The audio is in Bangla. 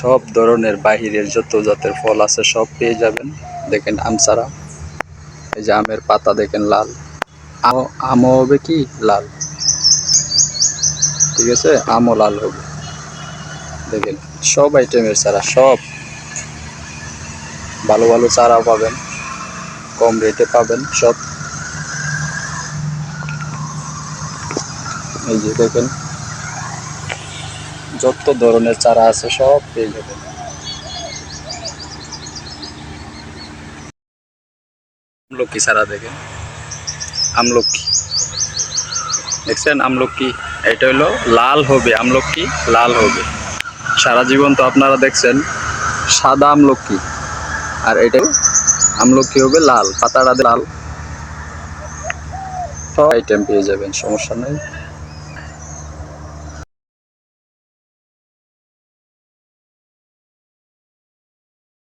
সব ধরনের বাহিরের যত জাতের ফল আছে সব পেয়ে যাবেন। দেখেন আম চারা এই যে আমের পাতা দেখেন লাল। আম- আমও হবে কি? লাল। ঠিক আছে? আমও লাল হবে। দেখেন, সব আইটেমের চারা, সব। ভালো ভালো চারা পাবেন। কম রেটে পাবেন সব। এই যে দেখেন যত ধরনের চারা আছে সব পেয়ে যাবেন আমলকি চারা দেখেন। আমলকি। দেখছেন? আমলকি, এটা হলো লাল হবে, আমলকি লাল হবে। সারা জীবন তো আপনারা দেখছেন, সাদা আমলকি। আর এটা আমলকি হবে লাল, পাতাটা লাল। সব আইটেম পেয়ে যাবেন, সমস্যা নেই।